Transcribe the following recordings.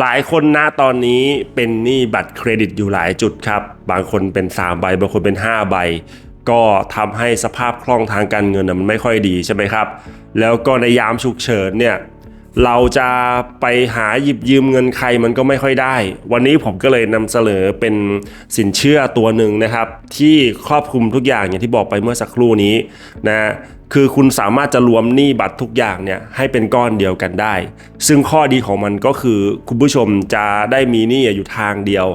หลายคนณตอนนี้เป็นหนี้บัตรเครดิตอยู่หลายจุดครับ บางคนเป็น 3 ใบ บางคนเป็น 5 ใบ ก็ทำให้สภาพคล่องทางการเงินมันไม่ค่อยดีใช่ไหมครับ แล้วก็ในยามฉุกเฉินเนี่ยเราจะไปหาหยิบยืมเงินใครมันก็ไม่ค่อยได้ วันนี้ผมก็เลยนำเสนอเป็นสินเชื่อตัวหนึ่งนะครับ ที่ครอบคลุมทุกอย่างอย่างที่บอกไปเมื่อสักครู่นี้นะ คือคุณสามารถจะรวมหนี้บัตรทุกอย่างเนี่ยให้เป็นก้อนเดียวกันได้ ซึ่งข้อดีของมันก็คือคุณผู้ชมจะได้มีหนี้อยู่ทางเดียว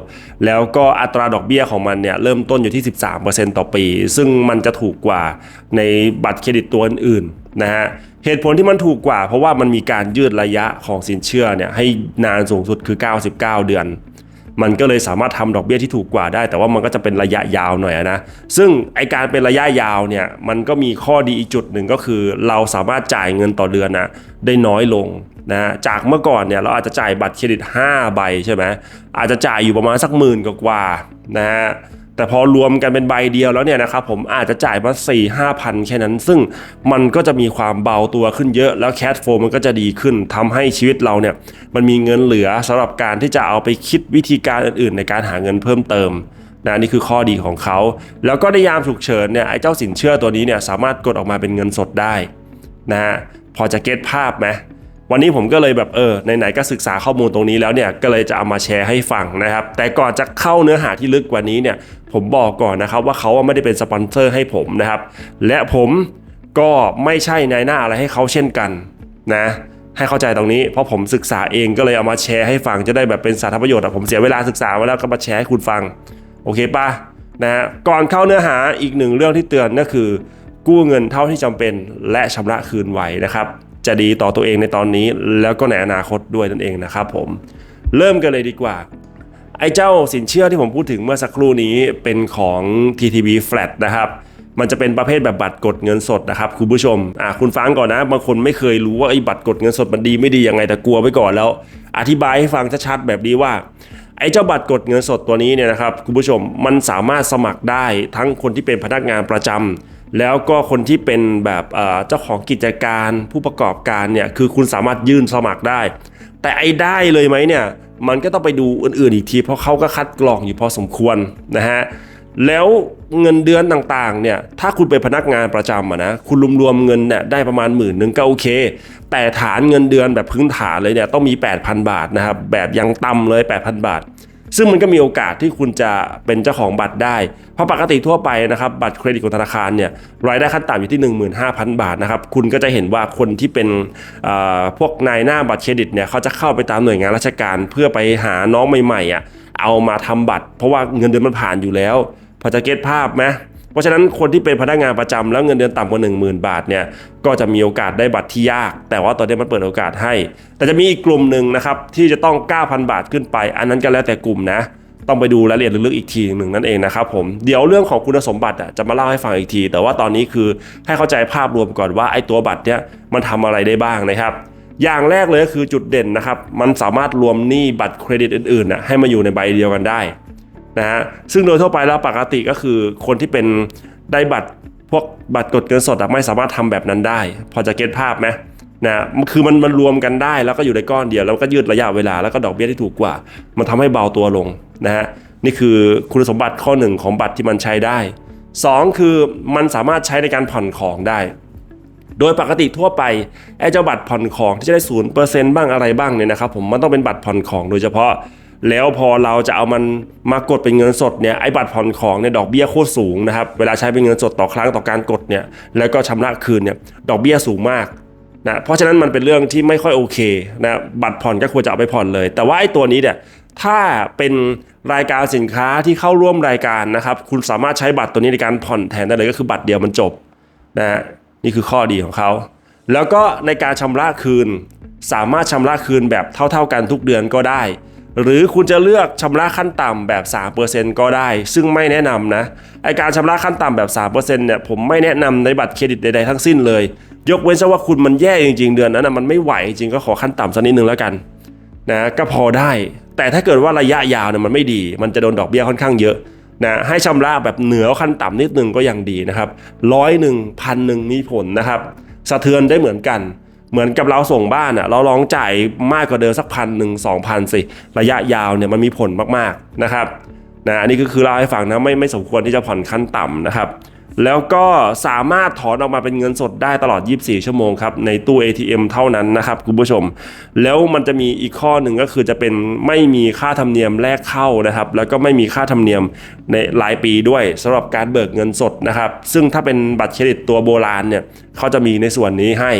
แล้วก็อัตราดอกเบี้ยของมันเนี่ยเริ่มต้นอยู่ที่ 13%ต่อปี ซึ่งมันจะถูกกว่าในบัตรเครดิตตัวอื่นๆนะฮะเหตุผลที่มันถูกกว่า เพราะว่ามันมีการยืดระยะของสินเชื่อเนี่ยให้นานสูงสุดคือ 99 เดือน มันก็เลยสามารถทำดอกเบี้ยที่ถูกกว่าได้ แต่ว่ามันก็จะเป็นระยะยาวหน่อยนะ ซึ่งไอการเป็นระยะยาวเนี่ยมันก็มีข้อดีอีกจุดหนึ่งก็คือ เราสามารถจ่ายเงินต่อเดือนนะได้น้อยลงนะจากเมื่อก่อนเนี่ยเราอาจจะจ่ายบัตรเครดิต 5 ใบใช่ไหมอาจจะจ่ายอยู่ประมาณสักหมื่นกว่านะฮะ แต่พอรวมกันเป็นใบเดียวแล้วเนี่ยนะครับผมอาจจะจ่ายมา4ี่ห้าพันแค่นั้น ซึ่งมันก็จะมีความเบาตัวขึ้นเยอะแล้วแคดโฟมันก็จะดีขึ้นทำให้ชีวิตเราเนี่ยมันมีเงินเหลือสำหรับการที่จะเอาไปคิดวิธีการอื่นๆ ในการหาเงินเพิ่มเติมนะนี่คือข้อดีของเขา แล้วก็ในยามฉุกเฉินเนี่ยไอ้เจ้าสินเชื่อตัวนี้เนี่ยสามารถกดออกมาเป็นเงินสดได้นะฮะพอจะเก็ตภาพไหมวันนี้ผมก็เลยแบบเออไหนๆก็ศึกษาข้อมูลตรงนี้แล้วเนี่ยก็เลยจะเอามาแชร์ให้ฟังนะครับ แต่ก่อนจะเข้าเนื้อหาที่ลึกกว่านี้เนี่ย ผมบอกก่อนนะครับว่าเขาไม่ได้เป็นสปอนเซอร์ให้ผมนะครับ และผมก็ไม่ใช่นายหน้าอะไรให้เขาเช่นกันนะให้เข้าใจตรงนี้เพราะผมศึกษาเองก็เลยเอามาแชร์ให้ฟังจะได้แบบเป็นสาธารณประโยชน์อะผมเสียเวลาศึกษามาแล้วก็มาแชร์ให้คุณฟัง โอเคป่ะนะฮะก่อนเข้าเนื้อหาอีกหนึ่งเรื่องที่เตือนก็คือ กู้เงินเท่าที่จำเป็นและชำระคืนไหวนะครับ จะดีต่อตัวเองในตอนนี้แล้วก็ในอนาคตด้วยนั่นเองนะครับผมเริ่มกันเลยดีกว่า ไอ้เจ้าสินเชื่อที่ผมพูดถึงเมื่อสักครู่นี้เป็นของ TTB Flat นะครับมันจะเป็นประเภทแบบบัตรกดเงินสดนะครับคุณผู้ชมอ่าคุณฟังก่อนนะบางคนไม่เคยรู้ว่าไอ้บัตรกดเงินสดมันดีไม่ดียังไงแต่กลัวไว้ก่อนแล้ว อธิบายให้ฟังชัดๆแบบนี้ว่าไอ้เจ้าบัตรกดเงินสดตัวนี้เนี่ยนะครับคุณผู้ชมมันสามารถสมัครได้ทั้งคนที่เป็นพนักงานประจำแล้วก็คนที่เป็นแบบเอ่อเจ้าของกิจการผู้ประกอบการเนี่ยคือคุณสามารถยื่นสมัครได้ แต่ไอ้ได้เลยไหมเนี่ย มันก็ต้องไปดูอื่นๆอีกที เพราะเขาก็คัดกรองอยู่พอสมควรนะฮะแล้วเงินเดือนต่างๆเนี่ยถ้าคุณเป็นพนักงานประจำะนะคุณรวมๆเงินเนี่ยได้ประมาณหมื่นหนึ่งก็โอเค แต่ฐานเงินเดือนแบบพื้นฐานเลยเนี่ยต้องมี 8,000 บาทนะครับแบบยังต่ำเลย 8,000 บาท ซึ่งมันก็มีโอกาสที่คุณจะเป็นเจ้าของบัตรได้ เพราะปกติทั่วไปนะครับบัตรเครดิตของธนาคารเนี่ยรายได้ขั้นต่ำอยู่ที่ 15,000 บาทนะครับคุณก็จะเห็นว่าคนที่เป็นเอ่อพวกนายหน้าบัตรเครดิตเนี่ยเขาจะเข้าไปตามหน่วยงานราชการ เพื่อไปหาน้องใหม่ๆอะเอามาทำบัตร เพราะว่าเงินเดือนมันผ่านอยู่แล้ว พอจะเก็ตภาพไหม เพราะฉะนั้นคนที่เป็นพนักงานประจำแล้วเงินเดือนต่ำกว่า 10,000 บาทเนี่ยก็จะมีโอกาสได้บัตรที่ยาก แต่ว่าตอนนี้มันเปิดโอกาสให้ แต่จะมีอีกกลุ่มหนึ่งนะครับที่จะต้อง 9,000 บาทขึ้นไป อันนั้นก็แล้วแต่กลุ่มนะต้องไปดูรายละเอียดลึกๆอีกทีหนึ่งนั่นเองนะครับผมเดี๋ยวเรื่องของคุณสมบัติอะจะมาเล่าให้ฟังอีกที แต่ว่าตอนนี้คือให้เข้าใจภาพรวมก่อนว่าไอ้ตัวบัตรเนี้ยมันทำอะไรได้บ้างนะครับอย่างแรกเลยก็คือจุดเด่นนะครับ มันสามารถรวมหนี้บัตรเครดิตอื่นๆน่ะให้มาอยู่ในใบเดียวกันได้ นะฮะซึ่งโดยทั่วไปแล้วปกติก็คือคนที่เป็นได้บัตรพวกบัตรกดเงินสดไม่สามารถทำแบบนั้นได้ พอจะเก็ตภาพไหมนะคือมันมันรวมกันได้แล้วก็อยู่ในก้อนเดียว แล้วก็ยืดระยะเวลาแล้วก็ดอกเบี้ยที่ถูกกว่า มันทำให้เบาตัวลงนะฮะนี่คือคุณสมบัติข้อหนึ่งของบัตรที่มันใช้ได้สองคือมันสามารถใช้ในการผ่อนของได้ โดยปกติทั่วไปไอ้เจ้าบัตรผ่อนของที่จะได้ศูนย์เปอร์เซ็นต์บ้างอะไรบ้างเนี่ยนะครับผมมันต้องเป็นบัตรผ่อนของโดยเฉพาะ แล้วพอเราจะเอามันมากดเป็นเงินสดเนี่ยไอ้บัตรผ่อนของเนี่ยดอกเบี้ยโคตรสูงนะครับเวลาใช้เป็นเงินสดต่อครั้งต่อการกดเนี่ยแล้วก็ชำระคืนเนี่ยดอกเบี้ยสูงมากนะเพราะฉะนั้นมันเป็นเรื่องที่ไม่ค่อยโอเคนะบัตรผ่อนก็ควรจะเอาไปผ่อนเลย แต่ว่าไอ้ตัวนี้เนี่ยถ้าเป็นรายการสินค้าที่เข้าร่วมรายการนะครับ คุณสามารถใช้บัตรตัวนี้ในการผ่อนแทนได้เลยก็คือบัตรเดียวมันจบนะฮะนี่คือข้อดีของเขา แล้วก็ในการชำระคืน สามารถชำระคืนแบบเท่า ๆกันทุกเดือนก็ได้ หรือคุณจะเลือกชำระขั้นต่ำแบบ 3%ก็ได้ ซึ่งไม่แนะนำนะไอการชำระขั้นต่ำแบบ 3%เนี่ยผมไม่แนะนำในบัตรเครดิตใดๆทั้งสิ้นเลย ยกเว้นซะว่าคุณมันแย่จริงๆ เดือนนั้นนะมันไม่ไหวจริงก็ขอขั้นต่ำสักนิดนึงแล้วกันนะก็พอได้ แต่ถ้าเกิดว่าระยะยาวเนี่ยมันไม่ดี มันจะโดนดอกเบี้ยค่อนข้างเยอะนะให้ชำระแบบเหนือขั้นต่ำนิดนึงก็ยังดีนะครับร้อยหนึ่งพันหนึ่งมีผลนะครับสะเทือนได้เหมือนกัน เหมือนกับเราส่งบ้านอะเราลองจ่ายมากกว่าเดิมสักพันหนึ่งสองพันสิระยะยาวเนี่ยมันมีผลมากๆนะครับนะอันนี้ก็คือเล่าให้ฟังนะไม่ไม่สมควรที่จะผ่อนขั้นต่ำนะครับ แล้วก็สามารถถอนออกมาเป็นเงินสดได้ตลอด 24 ชั่วโมงครับในตู้ ATM เท่านั้นนะครับคุณผู้ชม แล้วมันจะมีอีกข้อหนึ่งก็คือจะเป็นไม่มีค่าธรรมเนียมแรกเข้านะครับ แล้วก็ไม่มีค่าธรรมเนียมในรายปีด้วยสำหรับการเบิกเงินสดนะครับ ซึ่งถ้าเป็นบัตรเครดิตตัวโบราณเนี่ยเขาจะมีในส่วนนี้ให้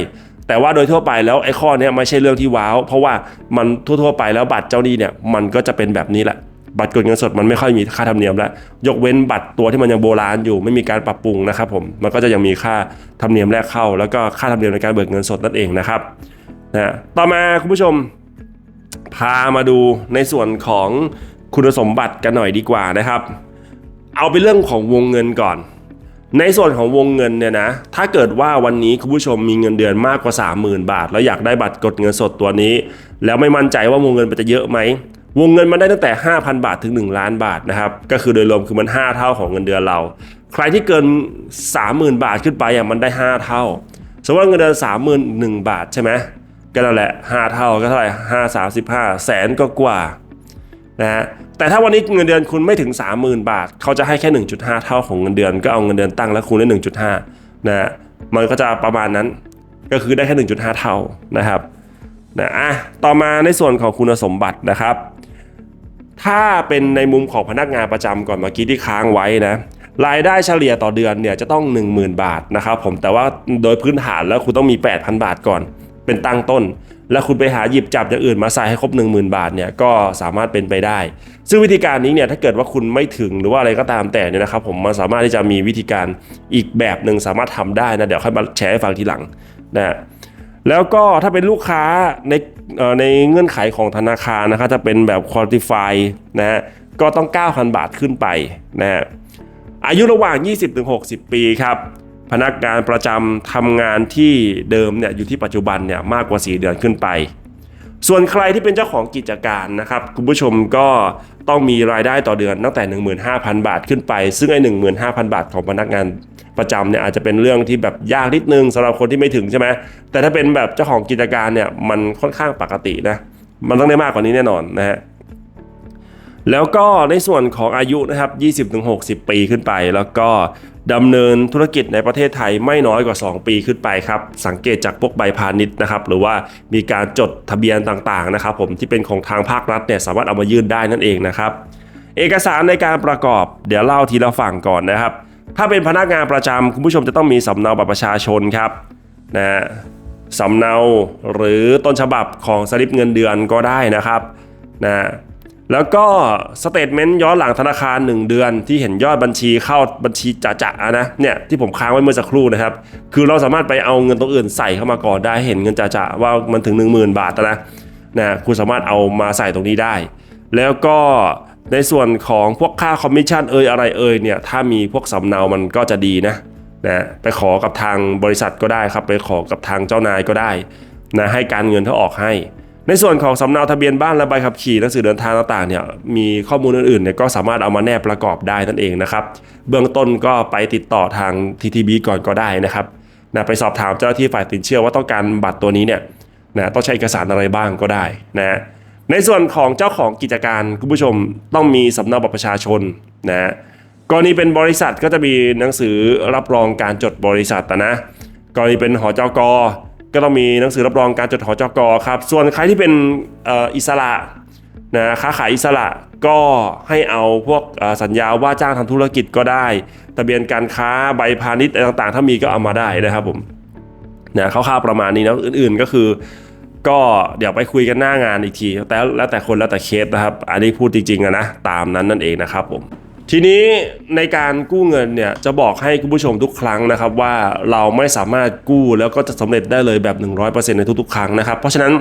แต่ว่าโดยทั่วไปแล้วไอ้ข้อเนี้ยไม่ใช่เรื่องที่ว้าว เพราะว่ามันทั่วๆไปแล้วบัตรเจ้าหนี้เนี่ยมันก็จะเป็นแบบนี้แหละบัตรกดเงินสดมันไม่ค่อยมีค่าธรรมเนียมแล้ว ยกเว้นบัตรตัวที่มันยังโบราณอยู่ไม่มีการปรับปรุงนะครับผมมันก็จะยังมีค่าธรรมเนียมแรกเข้า แล้วก็ค่าธรรมเนียมในการเบิกเงินสดนั่นเองนะครับนะต่อมาคุณผู้ชม พามาดูในส่วนของคุณสมบัติกันหน่อยดีกว่านะครับ เอาเป็นเรื่องของวงเงินก่อน ในส่วนของวงเงินเนี่ยนะ ถ้าเกิดว่าวันนี้คุณผู้ชมมีเงินเดือนมากกว่า 30,000 บาท แล้วอยากได้บัตรกดเงินสดตัวนี้ แล้วไม่มั่นใจว่าวงเงินมันจะเยอะไหมวงเงินมันได้ตั้งแต่ 5,000 บาทถึง 1 ล้านบาทนะครับก็คือโดยรวมคือมัน 5 เท่าของเงินเดือนเรา ใครที่เกิน 30,000 บาทขึ้นไปอะมันได้ 5 เท่า สมมติว่าเงินเดือน31,000 บาทใช่ไหมก็นั่นแหละ 5 เท่าก็เท่าไหร่5 35แสนก็กว่า นะฮะแต่ถ้าวันนี้เงินเดือนคุณไม่ถึง 30,000 บาท เขาจะให้แค่ 1.5 เท่าของเงินเดือน ก็เอาเงินเดือนตั้งแล้วคูณด้วย1.5นะฮะมันก็จะประมาณนั้นก็คือได้แค่ 1.5 เท่านะครับนะอะต่อมาในส่วนของคุณสมบัตินะครับ ถ้าเป็นในมุมของพนักงานประจำก่อนเมื่อกี้ที่ค้างไว้นะรายได้เฉลี่ยต่อเดือนเนี่ยจะต้อง 10,000 บาทนะครับผมแต่ว่าโดยพื้นฐานแล้วคุณต้องมี 8,000 บาทก่อน เป็นตั้งต้น แล้วคุณไปหาหยิบจับอย่างอื่นมาใส่ให้ครบ 10,000 บาทเนี่ยก็สามารถเป็นไปได้ ซึ่งวิธีการนี้เนี่ยถ้าเกิดว่าคุณไม่ถึงหรือว่าอะไรก็ตามแต่เนี่ยนะครับผมมันสามารถที่จะมีวิธีการอีกแบบหนึ่งสามารถทำได้นะเดี๋ยวค่อยมาแชร์ให้ฟังทีหลังนะแล้วก็ถ้าเป็นลูกค้าในในเงื่อนไขของธนาคารนะครับจะเป็นแบบ qualify นะฮะก็ต้อง 9,000 บาทขึ้นไปนะฮะอายุระหว่าง 20-60 ปีครับ พนักงานประจำทำงานที่เดิมเนี่ยอยู่ที่ปัจจุบันเนี่ยมากกว่า 4 เดือนขึ้นไป ส่วนใครที่เป็นเจ้าของกิจการนะครับคุณผู้ชมก็ต้องมีรายได้ต่อเดือนตั้งแต่ 15,000 บาทขึ้นไป ซึ่งไอ้15,000 บาทของพนักงานประจำเนี่ยอาจจะเป็นเรื่องที่แบบยากนิดนึงสำหรับคนที่ไม่ถึงใช่ไหมแต่ถ้าเป็นแบบเจ้าของกิจการเนี่ยมันค่อนข้างปกตินะมันต้องได้มากกว่านี้แน่นอนนะฮะ แล้วก็ในส่วนของอายุนะครับ 20-60 ปีขึ้นไป แล้วก็ดำเนินธุรกิจในประเทศไทยไม่น้อยกว่า 2 ปีขึ้นไปครับ สังเกตจากพวกใบพาณิชย์นะครับ หรือว่ามีการจดทะเบียนต่างๆนะครับ ผมที่เป็นของทางภาครัฐเนี่ยสามารถเอามายื่นได้นั่นเองนะครับ เอกสารในการประกอบ เดี๋ยวเล่าทีละฝั่งก่อนนะครับ ถ้าเป็นพนักงานประจำคุณผู้ชมจะต้องมีสำเนาบัตรประชาชนครับนะฮะสำเนาหรือต้นฉบับของสลิปเงินเดือนก็ได้นะครับนะ แล้วก็สเตทเมนต์ย้อนหลังธนาคาร 1 เดือนที่เห็นยอดบัญชีเข้าบัญชีจะๆนะเนี่ยที่ผมค้างไว้เมื่อสักครู่นะครับ คือเราสามารถไปเอาเงินตรงอื่นใส่เข้ามาก่อนได้เห็นเงินจะๆว่ามันถึง 10,000 บาทนะนะคุณสามารถเอามาใส่ตรงนี้ได้ แล้วก็ในส่วนของพวกค่าคอมมิชชั่นเอ่ยอะไรเอ่ยเนี่ยถ้ามีพวกสำเนามันก็จะดีนะนะไปขอกับทางบริษัทก็ได้ครับ ไปขอกับทางเจ้านายก็ได้นะให้การเงินเขาออกให้ ในส่วนของสำเนาทะเบียนบ้านและใบขับขี่หนังสือเดินทางต่างๆเนี่ยมีข้อมูลอื่นๆเนี่ยก็สามารถเอามาแนบประกอบได้นั่นเองนะครับ เบื้องต้นก็ไปติดต่อทาง TTB ก่อนก็ได้นะครับนะไปสอบถามเจ้าหน้าที่ฝ่ายสินเชื่อว่าต้องการบัตรตัวนี้เนี่ยนะต้องใช้เอกสารอะไรบ้างก็ได้นะในส่วนของเจ้าของกิจการคุณผู้ชมต้องมีสำเนาบัตรประชาชนนะกรณีเป็นบริษัทก็จะมีหนังสือรับรองการจดบริษัทนะกรณีเป็นหอจก ก็ต้องมีหนังสือรับรองการจดหอจกครับ ส่วนใครที่เป็นอ,อิสระนะค้าขายอิสระก็ให้เอาพวกสัญญาว่าจ้างทำธุรกิจก็ได้ทะเบียนการค้าใบพาณิชย์ต่างๆ ถ้ามีก็เอามาได้นะครับผมนะคร่าวๆประมาณนี้นะอื่นๆก็คือ ก็เดี๋ยวไปคุยกันหน้างานอีกทีแต่แล้วแต่คนแล้วแต่เคสนะครับ อันนี้พูดจริงๆนะตามนั้นนั่นเองนะครับผม ทีนี้ในการกู้เงินเนี่ยจะบอกให้คุณผู้ชมทุกครั้งนะครับว่าเราไม่สามารถกู้แล้วก็จะสำเร็จได้เลยแบบ 100%ในทุกๆ ครั้งนะครับ เพราะฉะนั้น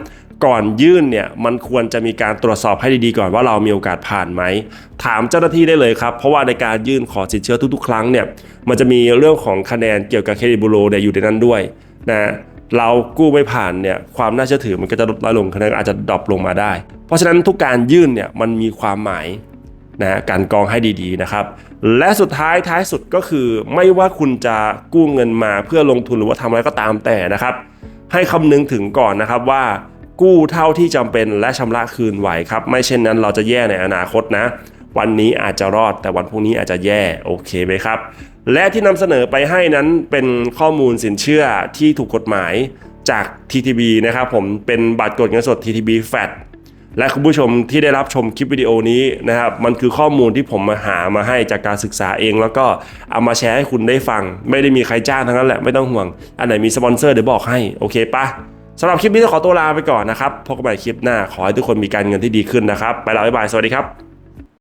ก่อนยื่นเนี่ยมันควรจะมีการตรวจสอบให้ดีๆก่อนว่าเรามีโอกาสผ่านไหม ถามเจ้าหน้าที่ได้เลยครับ เพราะว่าในการยื่นขอสินเชื่อทุกๆ ครั้งเนี่ยมันจะมีเรื่องของคะแนนเกี่ยวกับเครดิตบูโรเนี่ยอยู่ในนั้นด้วยนะเรากู้ไม่ผ่านเนี่ยความน่าเชื่อถือมันก็จะลดน้อยลงคะแนนอาจจะดรอปลงมาได้ เพราะฉะนั้นทุกการยื่นเนี่ยมันมีความหมาย นะการกองให้ดีๆนะครับ และสุดท้ายท้ายสุดก็คือ ไม่ว่าคุณจะกู้เงินมาเพื่อลงทุนหรือว่าทำอะไรก็ตามแต่นะครับ ให้คำนึงถึงก่อนนะครับว่ากู้เท่าที่จำเป็นและชำระคืนไหวครับ ไม่เช่นนั้นเราจะแย่ในอนาคตนะ วันนี้อาจจะรอดแต่วันพรุ่งนี้อาจจะแย่โอเคไหมครับ และที่นำเสนอไปให้นั้นเป็นข้อมูลสินเชื่อที่ถูกกฎหมายจาก TTB นะครับผมเป็นบัตรกดเงินสด TTB FAT และคุณผู้ชมที่ได้รับชมคลิปวิดีโอนี้นะครับมันคือข้อมูลที่ผมมาหามาให้จากการศึกษาเอง แล้วก็เอามาแชร์ให้คุณได้ฟัง ไม่ได้มีใครจ้างทั้งนั้นแหละไม่ต้องห่วง อันไหนมีสปอนเซอร์เดี๋ยวบอกให้โอเคปะสำหรับคลิปนี้ต้องขอตัวลาไปก่อนนะครับพบกันใหม่คลิปหน้าขอให้ทุกคนมีการเงินที่ดีขึ้นนะครับ ไปแล้วบ๊ายบายสวัสดีครับ